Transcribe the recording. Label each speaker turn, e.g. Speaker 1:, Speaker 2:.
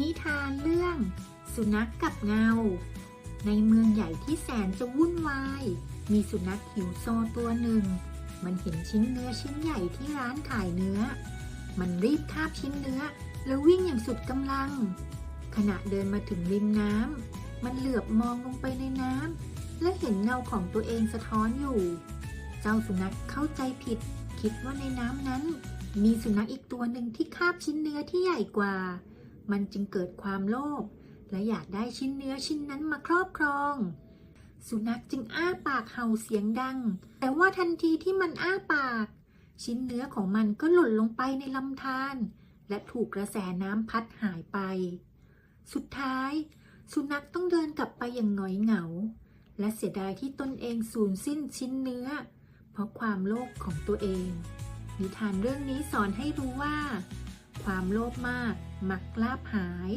Speaker 1: นิทานเรื่อง สุนัขกกับเงา ในเมืองใหญ่ที่แสนจะวุ่นวาย มีสุนัขหิวโซตัวหนึ่ง มันเห็นชิ้นเนื้อชิ้นใหญ่ที่ร้านขายเนื้อ มันรีบคาบชิ้นเนื้อ แล้ววิ่งอย่างสุดกำลัง ขณะเดินมาถึงริมน้ำมันเหลือบมองลงไปในน้ำและเห็นเงาของตัวเองสะท้อนอยู่ เจ้าสุนัขเข้าใจผิด คิดว่าในน้ำนั้น มีสุนัขอีกตัวหนึ่งที่คาบชิ้นเนื้อที่ใหญ่กว่า มันจึงเกิดความโลภและอยากได้ชิ้นเนื้อชิ้นนั้นมาครอบครอง สุนัขจึงอ้าปากเห่าเสียงดัง แต่ว่าทันทีที่มันอ้าปาก ชิ้นเนื้อของมันก็หล่นลงไปในลำธารและถูกกระแสน้ำพัดหายไป สุดท้าย สุนัขต้องเดินกลับไปอย่างหงอยเหงา และเสียดายที่ตนเองสูญสิ้นชิ้นเนื้อ เพราะความโลภของตัวเอง นิทานเรื่องนี้สอนให้รู้ว่า ความโลภมากมักลาบหาย